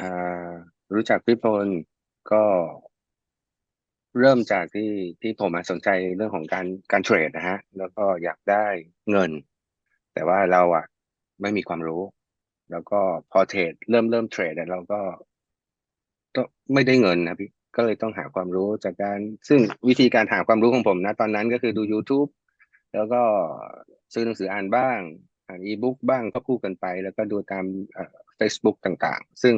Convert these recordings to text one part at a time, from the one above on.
อ่า รู้จักพี่พล ก็เริ่มจากที่ที่ผมมาสนใจเรื่องของการการเทรดนะฮะ แล้วก็อยากได้เงิน แต่ว่าเราอะ ไม่มีความรู้ แล้วก็พอเทรดเริ่มเริ่มเทรดอะเราก็ก็ไม่ได้เงินนะพี่ ก็เลยต้องหาความรู้จากการซึ่งวิธีการหาความรู้ของผมนะ ตอนนั้นก็คือดู YouTube แล้วก็ซื้อหนังสืออ่านบ้าง อ่านอีบุ๊กบ้างก็คู่กันไป แล้วก็ดูตามเอ่อ Facebook ต่างๆ ซึ่ง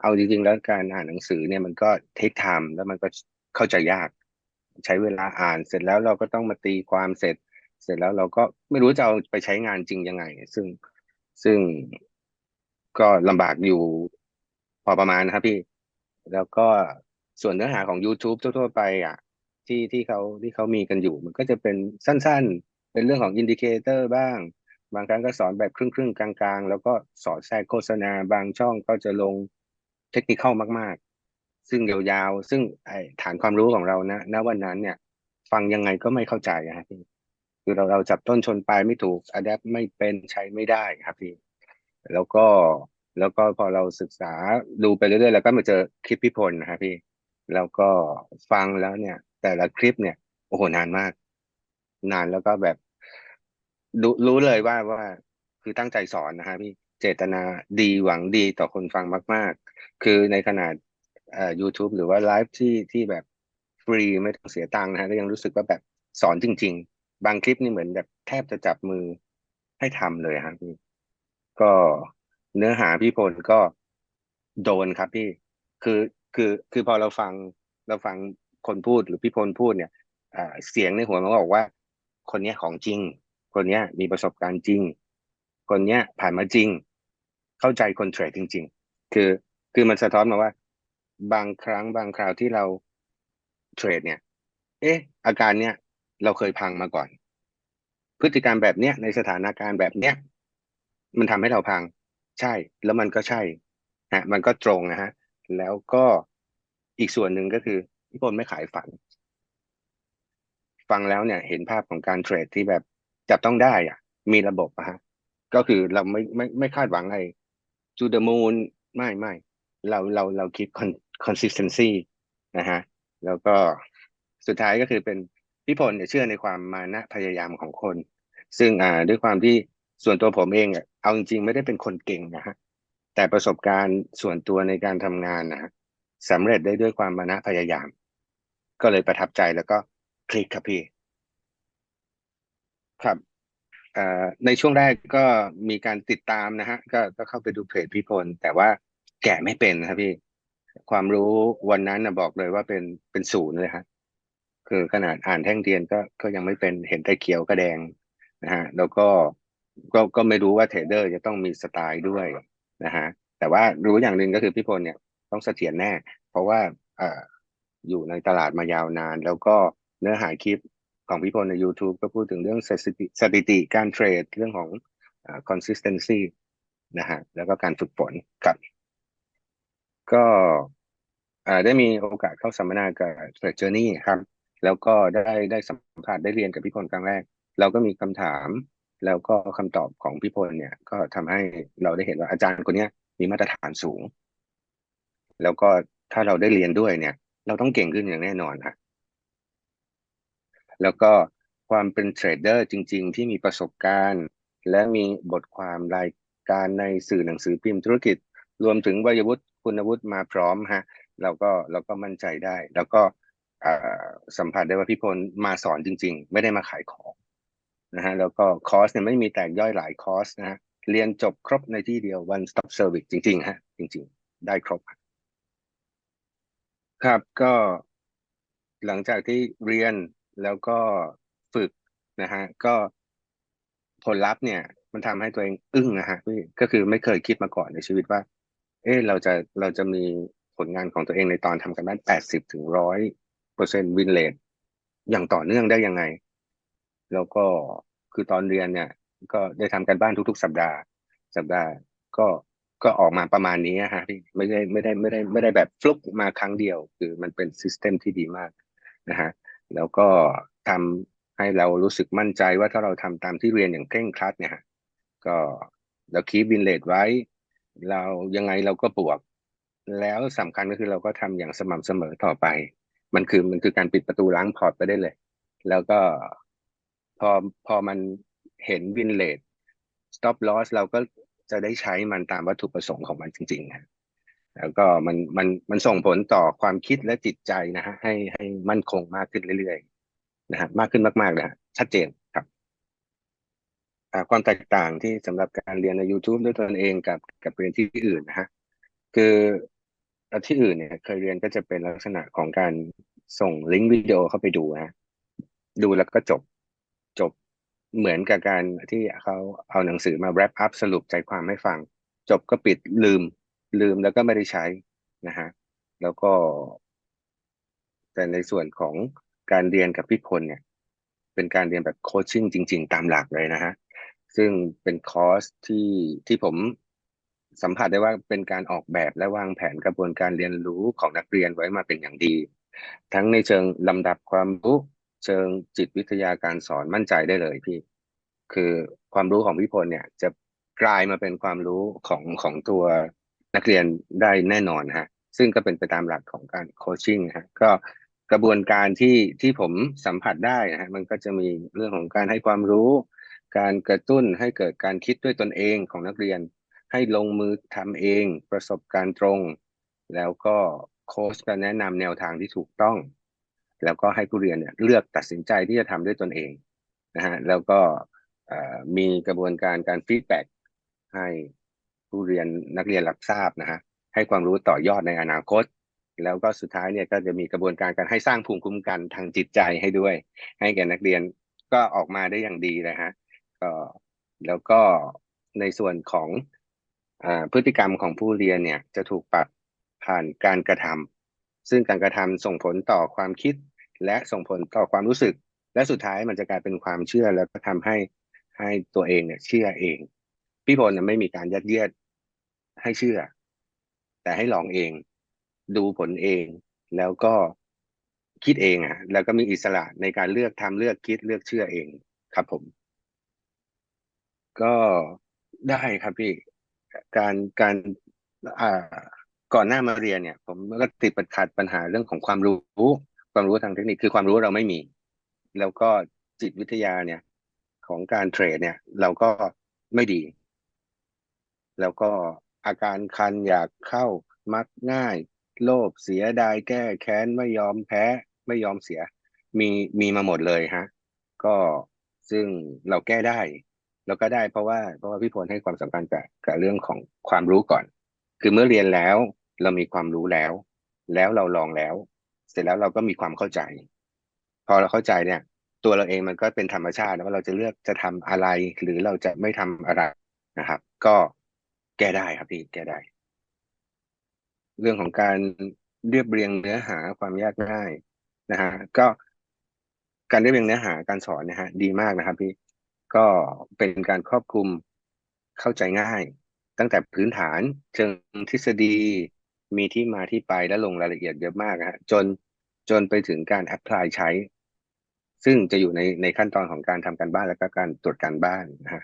เอาจริงๆ แล้วการอ่านหนังสือเนี่ยมันก็เทคไทม์แล้วมันก็เข้าใจยาก ใช้เวลาอ่านเสร็จแล้วเราก็ต้องมาตีความเสร็จ เสร็จแล้วเราก็ไม่รู้จะเอาไปใช้งานจริงยังไง ซึ่งซึ่งก็ลำบากอยู่พอประมาณนะครับพี่ แล้วก็ส่วนเนื้อหาของ YouTube ทั่วๆไปอะ ที่ที่เขาที่เขามีกันอยู่ มันก็จะเป็นสั้นๆ เป็นเรื่องของอินดิเคเตอร์บ้าง บางครั้งก็สอนแบบครึ่งๆกลาง ๆ แล้วก็สอนแทรกโฆษณาบางช่องก็จะลงเทคนิคเข้ามาก ๆ ซึ่งยาวๆซึ่งไอฐานความรู้ของเรานะณวันนั้นเนี่ย ฟังยังไงก็ไม่เข้าใจครับพี่คือเราเราจับต้นชนปลายไม่ถูกอะแดปไม่เป็นใช้ไม่ได้ครับพี่แล้วก็แล้วก็พอเราศึกษาดูไปเรื่อยๆแล้วก็มาเจอคลิปพี่พลนะครับพี่ แล้วก็ฟังแล้วเนี่ย แต่ละคลิปเนี่ยโอ้โหนานมาก นานแล้วก็แบบ รู้รู้เลยว่าว่าคือตั้งใจสอนนะฮะพี่เจตนาดีหวังดีต่อคนฟังมาก ๆ คือในขนาดเอ่อ YouTube หรือว่าไลฟ์ที่ที่แบบฟรีไม่ต้องเสียตังค์นะฮะก็ยังรู้สึกว่าแบบสอนจริง ๆ บางคลิปนี่เหมือนแบบแทบจะจับมือให้ทำเลยฮะพี่ก็เนื้อหาพี่พลก็โดนครับพี่ คือคือคือพอเราฟังเราฟังคนพูดหรือพี่พลพูดเนี่ยเสียงในหัวมันก็บอกว่า คนนี้ของจริง คนเนี้ยมีประสบการณ์จริง คนเนี้ยผ่านมาจริง เข้าใจคนเทรดจริง ๆ คือคือมันสะท้อนมาว่า บางครั้งบางคราวที่เราเทรดเนี่ย เอ๊ะ อาการเนี้ยเราเคยพังมาก่อน พฤติกรรมแบบเนี้ยในสถานการณ์แบบเนี้ยมันทำให้เราพัง ใช่ แล้วมันก็ใช่ฮะมันก็ตรงนะฮะ แล้วก็อีกส่วนหนึ่งก็คือพี่พลไม่ขายฝัน ฟังแล้วเนี่ย เห็นภาพของการเทรดที่แบบ จับต้องได้อะ มีระบบอะฮะ ก็คือเราไม่ไม่ไม่คาดหวังอะไร to the moon ไม่ไม่เราเราเราคิด consistency นะฮะ แล้วก็สุดท้ายก็คือเป็นพี่พลเนี่ยเชื่อในความมานะพยายามของคน ซึ่งอ่าด้วยความที่ส่วนตัวผมเองอะเอาจริงๆไม่ได้เป็นคนเก่งนะฮะแต่ประสบการณ์ส่วนตัวในการทำงานนะสำเร็จได้ด้วยความมานะพยายาม ก็เลยประทับใจแล้วก็คลิกครับพี่ ครับอ่อในช่วงแรกก็มีการติดตามนะฮะก็ก็เข้าไปดูเพจพี่พลแต่ว่าแกะไม่เป็นครับพี่ความรู้วันนั้นนะบอกเลยว่าเป็นเป็นศูนย์เลยฮะคือขนาดอ่านแท่งเทียนก็ก็ยังไม่เป็นเห็นแต่เขียวกับแดงนะฮะแล้วก็ก็ก็ไม่รู้ว่าเทรดเดอร์จะต้องมีสไตล์ด้วยนะฮะแต่ว่ารู้อย่างหนึ่งก็คือพี่พลเนี่ยต้องเสถียรแน่ เพราะว่าอ่ออยู่ในตลาดมายาวนาน แล้วก็เนื้อหาคลิป ของพี่พลใน YouTube ก็พูดถึงเรื่องสถิติการเทรดเรื่องของเอ่อ consistency นะฮะแล้วก็การฝึกฝนครับ ก็ได้มีโอกาสเข้าสัมมนากับ Trade Journey ครับ แล้วก็ได้ได้สัมผัสได้เรียนกับพี่พลครั้งแรก เราก็มีคำถาม แล้วก็คำตอบของพี่พลเนี่ย ก็ทำให้เราได้เห็นว่าอาจารย์คนนี้มีมาตรฐานสูง แล้วก็ถ้าเราได้เรียนด้วยเนี่ย เราต้องเก่งขึ้นอย่างแน่นอนค่ะ แล้วก็ความเป็นเทรดเดอร์จริง ๆ ที่มีประสบการณ์ และมีบทความรายการในสื่อหนังสือพิมพ์ธุรกิจ รวมถึงวัยวุฒิคุณวุฒิมาพร้อมฮะเราก็เราก็มั่นใจได้ แล้วก็สัมผัสได้ว่าพี่พลมาสอนจริง ๆ ไม่ได้มาขายของนะฮะแล้วก็คอร์สเนี่ยไม่มีแตกย่อยหลายคอร์สนะฮะเรียนจบครบในที่เดียว one stop service จริง ๆ ฮะ จริง ๆ ได้ครบ ครับก็หลังจากที่เรียน แล้วก็ฝึกนะฮะก็ผลลัพธ์เนี่ย มันทำให้ตัวเองอึ้งนะฮะพี่ก็คือไม่เคยคิดมาก่อนในชีวิตว่า เอ๊ะเราจะเราจะมีผลงานของตัวเองในตอนทำกันบ้านแปดสิบถึงร้อยเปอร์เซ็นต์วินเลทอย่างต่อเนื่องได้ยังไง แล้วก็คือตอนเรียนเนี่ย ก็ได้ทำกันบ้านทุก ๆ สัปดาห์ สัปดาห์ก็ก็ออกมาประมาณนี้ฮะพี่ไม่ได้ไม่ได้ไม่ได้ไม่ได้แบบฟลุกมาครั้งเดียว คือมันเป็นซิสเต็มที่ดีมากนะฮะ แล้วก็ทำให้เรารู้สึกมั่นใจว่าถ้าเราทำตามที่เรียนอย่างเคร่งครัดเนี่ยฮะก็เราคีบวินเลทไว้ เรายังไงเราก็บวก แล้วสำคัญก็คือเราก็ทำอย่างสม่ำเสมอต่อไป มันคือมันคือการปิดประตูล้างพอร์ตไปได้เลย แล้วก็พอพอมันเห็นวินเลท stop loss เราก็จะได้ใช้มันตามวัตถุประสงค์ของมันจริงๆนะ แล้วก็มันมันมันส่งผลต่อความคิดและจิตใจนะฮะให้ให้มั่นคงมากขึ้นเรื่อยๆนะฮะมากขึ้นมากๆนะฮะชัดเจนครับความแตกต่างที่สำหรับการเรียนใน YouTube ด้วยตนเองกับกับเรียนที่อื่นนะฮะคือที่อื่นเนี่ย เคยเรียนก็จะเป็นลักษณะของการส่งลิงก์วิดีโอเข้าไปดูนะดูแล้วก็จบจบเหมือนกับการที่เขาเอาหนังสือมา wrap up สรุปใจความให้ฟัง จบก็ปิดลืม ลืมแล้วก็ไม่ได้ใช้นะฮะแล้วก็ แต่ในส่วนของการเรียนกับพี่พลเนี่ย เป็นการเรียนแบบโคชชิ่งจริง ๆ ตามหลักเลยนะฮะซึ่งเป็นคอร์สที่ที่ผมสัมผัสได้ว่าเป็นการออกแบบและวางแผนกระบวนการเรียนรู้ของนักเรียนไว้มาเป็นอย่างดี ทั้งในเชิงลำดับความรู้เชิงจิตวิทยาการสอนมั่นใจได้เลยพี่ คือความรู้ของพี่พลเนี่ย จะกลายมาเป็นความรู้ของของตัว นักเรียนได้แน่นอนฮะซึ่งก็เป็นไปตามหลักของการโคชชิ่งฮะก็กระบวนการที่ที่ผมสัมผัสได้นะฮะมันก็จะมีเรื่องของการให้ความรู้ การกระตุ้นให้เกิดการคิดด้วยตนเองของนักเรียน ให้ลงมือทำเอง ประสบการณ์ตรง แล้วก็โค้ชก็แนะนำแนวทางที่ถูกต้อง แล้วก็ให้ผู้เรียนเนี่ยเลือกตัดสินใจที่จะทำด้วยตนเองนะฮะแล้วก็มีกระบวนการการฟีดแบ็กให้ ผู้เรียนนักเรียนรับทราบนะฮะให้ความรู้ต่อยอดในอนาคต แล้วก็สุดท้ายเนี่ยก็จะมีกระบวนการการให้สร้างภูมิคุ้มกันทางจิตใจให้ด้วย ให้แก่นักเรียนก็ออกมาได้อย่างดีนะฮะก็แล้วก็ในส่วนของอพฤติกรรมของผู้เรียนเนี่ยจะถูกปรับผ่านการกระทำซึ่งการกระทำส่งผลต่อความคิด และส่งผลต่อความรู้สึก และสุดท้ายมันจะกลายเป็นความเชื่อแล้วก็ทำให้ให้ตัวเองเนี่ยเชื่อเอง พี่พลไม่มีการยัดเยียด ให้เชื่อ แต่ให้ลองเอง ดูผลเอง แล้วก็คิดเองอะ แล้วก็มีอิสระในการเลือกทำเลือกคิดเลือกเชื่อเองครับผม ก็ได้ครับพี่ การการอ่าก่อนหน้ามาเรียนเนี่ย ผมก็ติดปัญหาปัญหาเรื่องของความรู้ ความรู้ทางเทคนิคคือความรู้เราไม่มี แล้วก็จิตวิทยาเนี่ย ของการเทรดเนี่ย เราก็ไม่ดี แล้วก็ อาการคันอยากเข้ามักง่าย โลภเสียดายแก้แค้นไม่ยอมแพ้ ไม่ยอมเสีย มีมีมาหมดเลยฮะ ก็ซึ่งเราแก้ได้เราก็ได้เพราะว่าเพราะว่าพี่พลให้ความสำคัญกับกับเรื่องของความรู้ก่อน คือเมื่อเรียนแล้วเรามีความรู้แล้ว แล้วเราลองแล้ว เสร็จแล้วเราก็มีความเข้าใจ พอเราเข้าใจเนี่ย ตัวเราเองมันก็เป็นธรรมชาตินะว่าเราจะเลือกจะทำอะไร หรือเราจะไม่ทำอะไรนะครับ ก็ แก้ได้ครับพี่แก้ได้ เรื่องของการเรียบเรียงเนื้อหาความยากง่ายนะฮะก็การเรียบเรียงเนื้อหาการสอนนะฮะดีมากนะครับ พี่ก็เป็นการครอบคลุมเข้าใจง่าย ตั้งแต่พื้นฐานเชิงทฤษฎีมีที่มาที่ไปและลงรายละเอียดเยอะมากฮะจนจนไปถึงการแอพพลายใช้ ซึ่งจะอยู่ในในขั้นตอนของการทำการบ้านและก็การตรวจการบ้านนะฮะ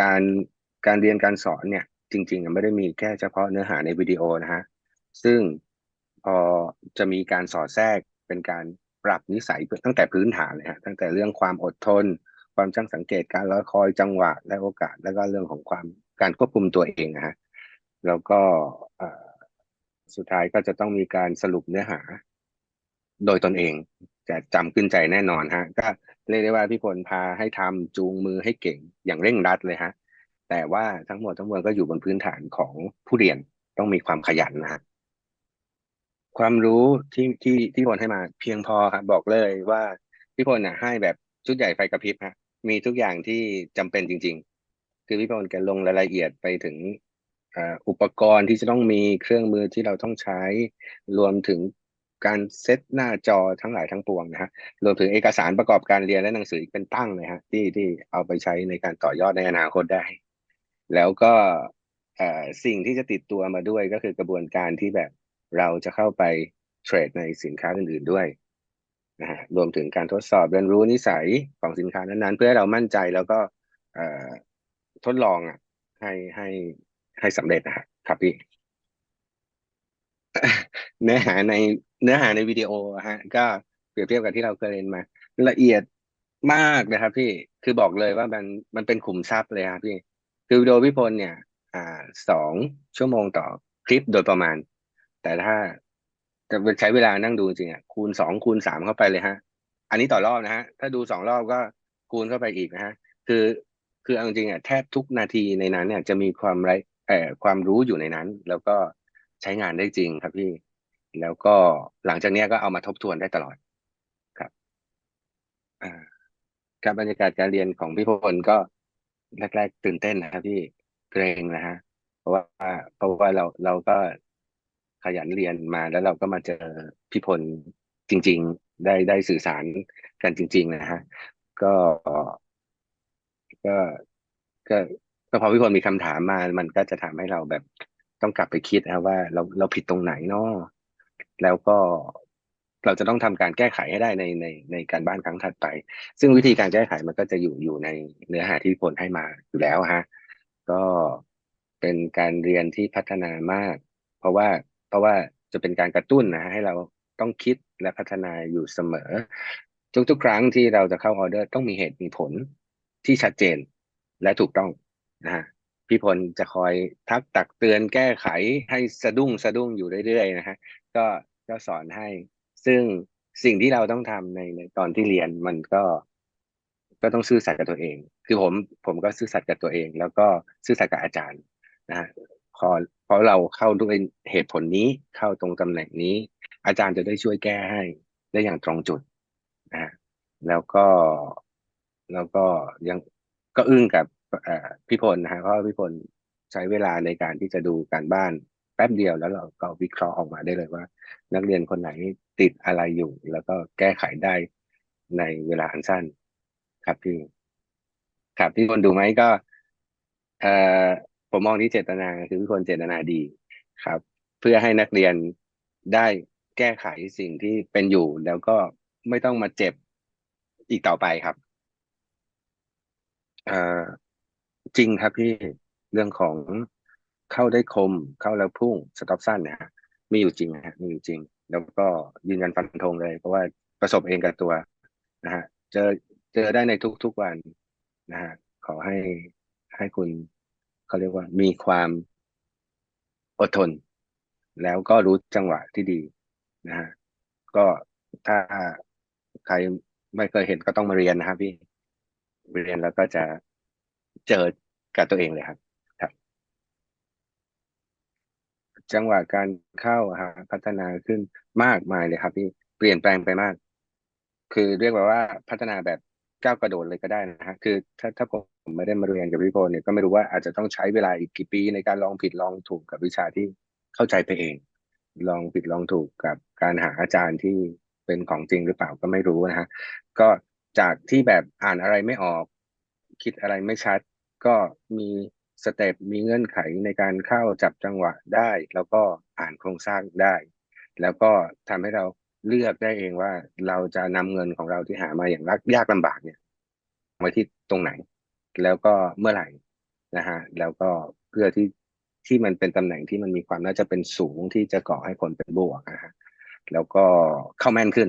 การการเรียนการสอนเนี่ย จริงๆไม่ได้มีแค่เฉพาะเนื้อหาในวิดีโอนะฮะซึ่งพอจะมีการสอดแทรกเป็นการปรับนิสัยตั้งแต่พื้นฐานเลยฮะตั้งแต่เรื่องความอดทน ความช่างสังเกตการรอคอยจังหวะและโอกาส แล้วก็เรื่องของความการควบคุมตัวเองนะฮะแล้วก็สุดท้ายก็จะต้องมีการสรุปเนื้อหา โดยตนเองจะจำขึ้นใจแน่นอนฮะก็เรียกได้ว่าพี่พลพาให้ทำจูงมือให้เก่งอย่างเร่งรัดเลยฮะ แต่ว่าทั้งหมดทั้งมวลก็อยู่บนพื้นฐานของผู้เรียนต้องมีความขยันนะฮะความรู้ที่ที่ที่พลให้มาเพียงพอครับบอกเลยว่าพี่พลน่ะ ให้แบบชุดใหญ่ไฟกระพริบฮะมีทุกอย่างที่จำเป็นจริง ๆ คือพี่พลแกลงรายละเอียดไปถึงอุปกรณ์ที่จะต้องมีเครื่องมือที่เราต้องใช้ รวมถึงการเซตหน้าจอทั้งหลายทั้งปวงนะฮะรวมถึงเอกสารประกอบการเรียนและหนังสืออีกเป็นตั้งเลยฮะที่ที่เอาไปใช้ในการต่อยอดในอนาคตได้ แล้วก็สิ่งที่จะติดตัวมาด้วยก็คือกระบวนการที่แบบเราจะเข้าไปเทรดในสินค้าอื่นๆด้วยนะฮะรวมถึงการทดสอบเรียนรู้นิสัยของสินค้านั้นๆ เพื่อให้เรามั่นใจแล้วก็ทดลองอะให้ให้ให้สำเร็จนะครับครับพี่ เนื้อหาในเนื้อหาในวิดีโอฮะ ก็เปรียบเทียบกับที่เราเคยเรียนมา ละเอียดมากนะครับ พี่คือบอกเลยว่ามันมันเป็นขุมทรัพย์เลยครับพี่ คือวิดีโอพี่พลเนี่ย อ่าสองชั่วโมงต่อคลิปโดยประมาณ แต่ถ้าจะใช้เวลานั่งดูจริงอะคูณสองคูณสามเข้าไปเลยฮะ อันนี้ต่อรอบนะฮะ ถ้าดูสองรอบก็คูณเข้าไปอีกนะฮะ คือคือเอาจริงอะแทบทุกนาทีในนั้นเนี่ยจะมีความไรเอ่อความรู้อยู่ในนั้น แล้วก็ใช้งานได้จริงครับพี่ แล้วก็หลังจากนี้ก็เอามาทบทวนได้ตลอดครับ อ่าการบรรยากาศการเรียนของพี่พลก็ แรก ๆ ตื่นเต้นนะครับพี่เกรงนะฮะ เพราะว่าเพราะว่าเราเราก็ขยันเรียนมาแล้วเราก็มาเจอพี่พลจริง ๆ ได้ได้สื่อสารกันจริง ๆ นะฮะ ก็ก็ก็ก็พอพี่พลมีคำถามมา มันก็จะทำให้เราแบบต้องกลับไปคิดนะว่าเราเราผิดตรงไหนเนาะแล้วก็ เราจะต้องทำการแก้ไขให้ได้ในในในการบ้านครั้งถัดไป ซึ่งวิธีการแก้ไขมันก็จะอยู่อยู่ในเนื้อหาที่พลให้มาอยู่แล้วฮะก็เป็นการเรียนที่พัฒนามาก เพราะว่าเพราะว่าจะเป็นการกระตุ้นนะฮะให้เราต้องคิดและพัฒนาอยู่เสมอ ทุกๆครั้งที่เราจะเข้าออเดอร์ต้องมีเหตุมีผลที่ชัดเจนและถูกต้องนะฮะพี่พลจะคอยทักตักเตือนแก้ไขให้สะดุ้งสะดุ้งอยู่เรื่อยๆนะฮะก็ก็สอนให้ ซึ่งสิ่งที่เราต้องทำในในตอนที่เรียนมันก็ ก็ต้องซื่อสัตย์กับตัวเอง คือผมผมก็ซื่อสัตย์กับตัวเอง แล้วก็ซื่อสัตย์กับอาจารย์นะฮะพอพอเราเข้าด้วยเหตุผลนี้เข้าตรงตำแหน่งนี้ อาจารย์จะได้ช่วยแก้ให้ได้อย่างตรงจุดนะฮะแล้วก็แล้วก็ยังก็อึ้งกับพี่พลนะฮะเพราะพี่พลใช้เวลาในการที่จะดูการบ้านแป๊บเดียวแล้วเราก็วิเคราะห์ออกมาได้เลยว่า นักเรียนคนไหน ติดอะไรอยู่ แล้วก็แก้ไขได้ในเวลาอันสั้น ครับพี่ครับพี่คนดูไหมก็ เอ่อผมมองที่เจตนาคือทุกคนเจตนาดีครับ เพื่อให้นักเรียนได้แก้ไขสิ่งที่เป็นอยู่แล้วก็ไม่ต้องมาเจ็บอีกต่อไปครับเอ่อจริงครับพี่เรื่องของเข้าได้คมเข้าแล้วพุ่งสต็อปสั้นนะฮะมีอยู่จริงนะฮะมีอยู่จริง แล้วก็ยืนยันฟันธงเลย เพราะว่าประสบเองกับตัวนะฮะเจอเจอได้ในทุกๆวันนะฮะขอให้ให้คุณเขาเรียกว่ามีความอดทน แล้วก็รู้จังหวะที่ดีนะฮะก็ถ้าใครไม่เคยเห็นก็ต้องมาเรียนนะครับพี่เรียนแล้วก็จะเจอกับตัวเองเลยครับ ครับ จังหวะการเข้าฮะพัฒนาขึ้นมากมายเลยครับ พี่เปลี่ยนแปลงไปมาก คือเรียกว่าว่าพัฒนาแบบก้าวกระโดดเลยก็ได้นะฮะคือถ้าถ้าผมไม่ได้มาเรียนกับพี่โพเนี่ยก็ไม่รู้ว่าอาจจะต้องใช้เวลาอีกกี่ปีในการลองผิดลองถูกกับวิชาที่เข้าใจไปเอง ลองผิดลองถูกกับการหาอาจารย์ที่เป็นของจริงหรือเปล่าก็ไม่รู้นะฮะก็จากที่แบบอ่านอะไรไม่ออก คิดอะไรไม่ชัด ก็มี สเต็ปมีเงื่อนไขในการเข้าจับจังหวะได้ แล้วก็อ่านโครงสร้างได้ แล้วก็ทำให้เราเลือกได้เองว่าเราจะนำเงินของเราที่หามาอย่างยากลำบากเนี่ยไว้ที่ตรงไหน แล้วก็เมื่อไหร่นะฮะแล้วก็เพื่อที่ที่มันเป็นตำแหน่งที่มันมีความน่าจะเป็นสูงที่จะก่อให้ผลเป็นบวกนะฮะแล้วก็เข้าแม่นขึ้น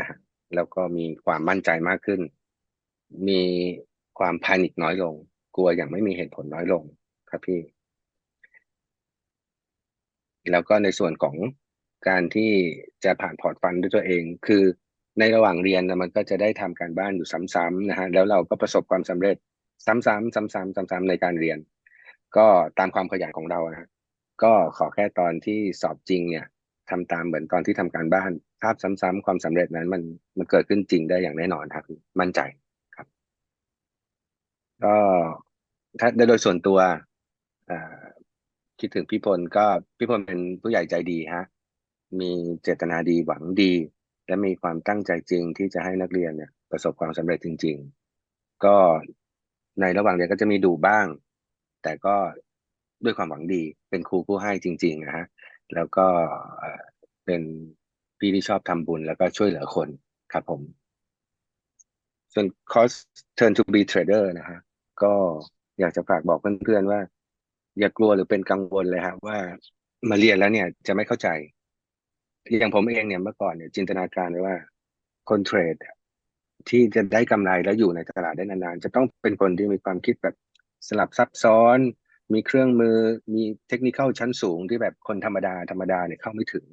นะฮะแล้วก็มีความมั่นใจมากขึ้น มีความแพนิคน้อยลง กลัวอย่างไม่มีเหตุผลน้อยลงครับพี่ แล้วก็ในส่วนของการที่จะผ่านพอร์ตฟันด้วยตัวเอง คือในระหว่างเรียนนะมันก็จะได้ทำการบ้านอยู่ซ้ำๆนะฮะแล้วเราก็ประสบความสำเร็จ ซ้ำๆซ้ำๆซ้ำๆในการเรียน ก็ตามความขยันของเรานะก็ขอแค่ตอนที่สอบจริงเนี่ยทำตามเหมือนตอนที่ทำการบ้านภาพซ้ำๆความสำเร็จนั้นมันมันเกิดขึ้นจริงได้อย่างแน่นอนครับ มั่นใจ ก็ถ้าโดยส่วนตัวคิดถึงพี่พลก็พี่พลเป็นผู้ใหญ่ใจดีฮะ มีเจตนาดีหวังดี และมีความตั้งใจจริงที่จะให้นักเรียนเนี่ย ประสบความสำเร็จจริง ๆ ก็ในระหว่างเรียนก็จะมีดูบ้าง แต่ก็ด้วยความหวังดี เป็นครูผู้ให้จริง ๆ นะฮะ แล้วก็เป็นพี่ที่ชอบทำบุญแล้วก็ช่วยเหลือคนครับผมส่วนคอร์ส Turn to be Trader นะฮะ ก็อยากจะฝากบอกเพื่อนๆว่า อย่ากลัวหรือเป็นกังวลเลยครับว่ามาเรียนแล้วเนี่ยจะไม่เข้าใจ อย่างผมเองเนี่ยเมื่อก่อนเนี่ยจินตนาการไว้ว่าคนเทรดที่จะได้กำไรแล้วอยู่ในตลาดได้นานๆ จะต้องเป็นคนที่มีความคิดแบบสลับซับซ้อน มีเครื่องมือมีเทคนิคชั้นสูงที่แบบคนธรรมดาธรรมดาเนี่ยเข้าไม่ถึง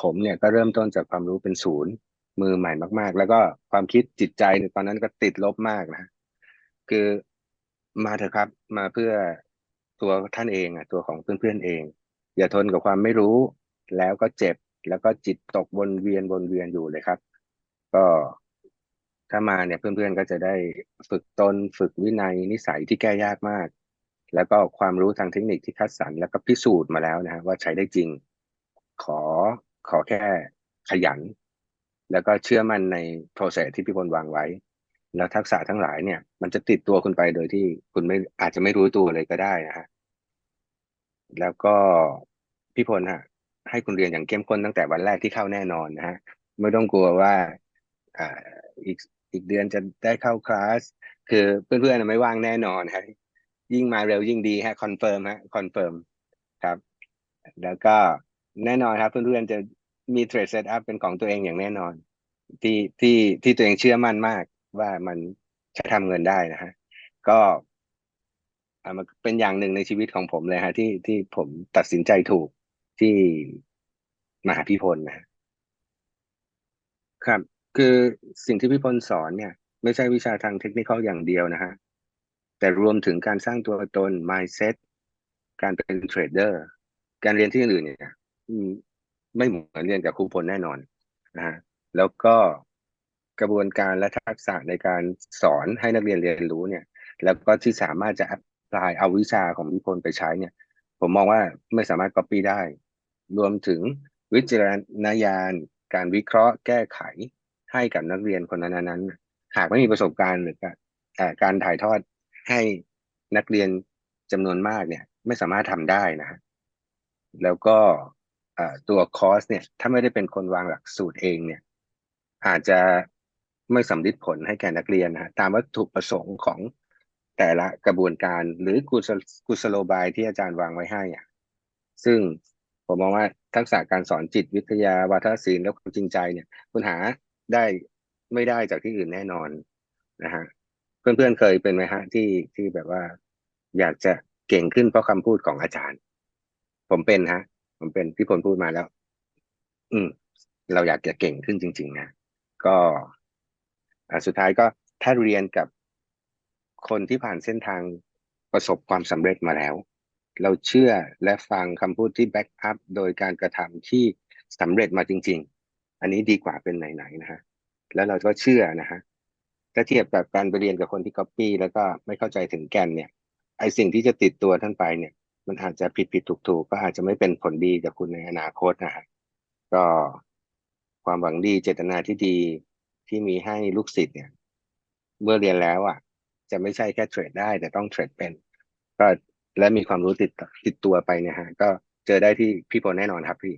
ผมเนี่ยก็เริ่มต้นจากความรู้เป็นศูนย์มือใหม่มาก ๆ แล้วก็ความคิดจิตใจในตอนนั้นก็ติดลบมากนะ คือมาเถอะครับ มาเพื่อตัวท่านเองอะ ตัวของเพื่อนๆเอง อย่าทนกับความไม่รู้ แล้วก็เจ็บแล้วก็จิตตกวนเวียนวนเวียนอยู่เลยครับ ก็ถ้ามาเนี่ยเพื่อนๆก็จะได้ฝึกตนฝึกวินัยนิสัยที่แก้ยากมาก แล้วก็ความรู้ทางเทคนิคที่คัดสรรแล้วก็พิสูจน์มาแล้วนะฮะว่าใช้ได้จริง ขอขอแค่ขยัน แล้วก็เชื่อมั่นใน process ที่พี่พลวางไว้ แล้วทักษะทั้งหลายเนี่ย มันจะติดตัวคุณไปโดยที่คุณไม่อาจจะไม่รู้ตัวเลยก็ได้นะฮะแล้วก็พี่พลฮะให้คุณเรียนอย่างเข้มข้นตั้งแต่วันแรกที่เข้าแน่นอนนะฮะไม่ต้องกลัวว่าอ่าอีกอีกเดือนจะได้เข้าคลาสคือเพื่อนๆไม่ว่างแน่นอนฮะยิ่งมาเร็วยิ่งดีฮะคอนเฟิร์มฮะคอนเฟิร์มครับ แล้วก็แน่นอนครับเพื่อนๆจะมีเทรดเซตอัพเป็นของตัวเองอย่างแน่นอน ที่ที่ที่ตัวเองเชื่อมั่นมาก ว่ามันจะทำเงินได้นะฮะ ก็มันเป็นอย่างหนึ่งในชีวิตของผมเลยฮะ ที่ที่ผมตัดสินใจถูกที่มหาพี่พลนะครับ คือสิ่งที่พี่พลสอนเนี่ย ไม่ใช่วิชาทางเทคนิคอย่างเดียวนะฮะ แต่รวมถึงการสร้างตัวตน mindset การเป็นเทรดเดอร์ การเรียนที่อื่นเนี่ยไม่เหมือนเรียนกับครูพลแน่นอนนะฮะแล้วก็ กระบวนการและทักษะในการสอนให้นักเรียนเรียนรู้เนี่ย แล้วก็ที่สามารถจะ apply เอาวิชาของพี่พลไปใช้เนี่ย ผมมองว่าไม่สามารถ copy ได้ รวมถึงวิจารณญาณ การวิเคราะห์แก้ไขให้กับนักเรียนคนนั้นๆหากไม่มีประสบการณ์หรือการถ่ายทอดให้นักเรียนจำนวนมากเนี่ย ไม่สามารถทำได้นะแล้วก็ตัวคอร์สเนี่ย ถ้าไม่ได้เป็นคนวางหลักสูตรเองเนี่ย อาจจะ ไม่สำลิดผลให้แก่นักเรียนนะตามวัตถุประสงค์ของแต่ละกระบวนการ หรือกุศกุศโลบายที่อาจารย์วางไว้ให้อะซึ่งผมมองว่าทักษะการสอนจิตวิทยาวาทศิลป์และความจริงใจเนี่ย คุณหาได้ไม่ได้จากที่อื่นแน่นอนนะฮะเพื่อนๆเคยเป็นไหมฮะที่ที่แบบว่า อยากจะเก่งขึ้นเพราะคำพูดของอาจารย์ ผมเป็นฮะ ผมเป็นพี่พลพูดมาแล้ว อืม เราอยากจะเก่งขึ้นจริง ๆ นะก็ สุดท้ายก็ถ้าเรียนกับคนที่ผ่านเส้นทางประสบความสำเร็จมาแล้ว เราเชื่อและฟังคำพูดที่แบ็กอัพโดยการกระทำที่สำเร็จมาจริง ๆ อันนี้ดีกว่าเป็นไหนๆนะฮะแล้วเราก็เชื่อนะฮะถ้าเทียบกับการไปเรียนกับคนที่ก๊อปปี้แล้วก็ไม่เข้าใจถึงแกนเนี่ยไอสิ่งที่จะติดตัวท่านไปเนี่ย มันอาจจะผิดผิดถูกถูกก็อาจจะไม่เป็นผลดีกับคุณในอนาคตนะฮะก็ความหวังดีเจตนาที่ดี ที่มีให้ลูกศิษย์เนี่ย เมื่อเรียนแล้วอะ จะไม่ใช่แค่เทรดได้ แต่ต้องเทรดเป็น ก็และมีความรู้ติดติดตัวไปเนี่ยฮะ ก็เจอได้ที่พี่พลแน่นอนครับพี่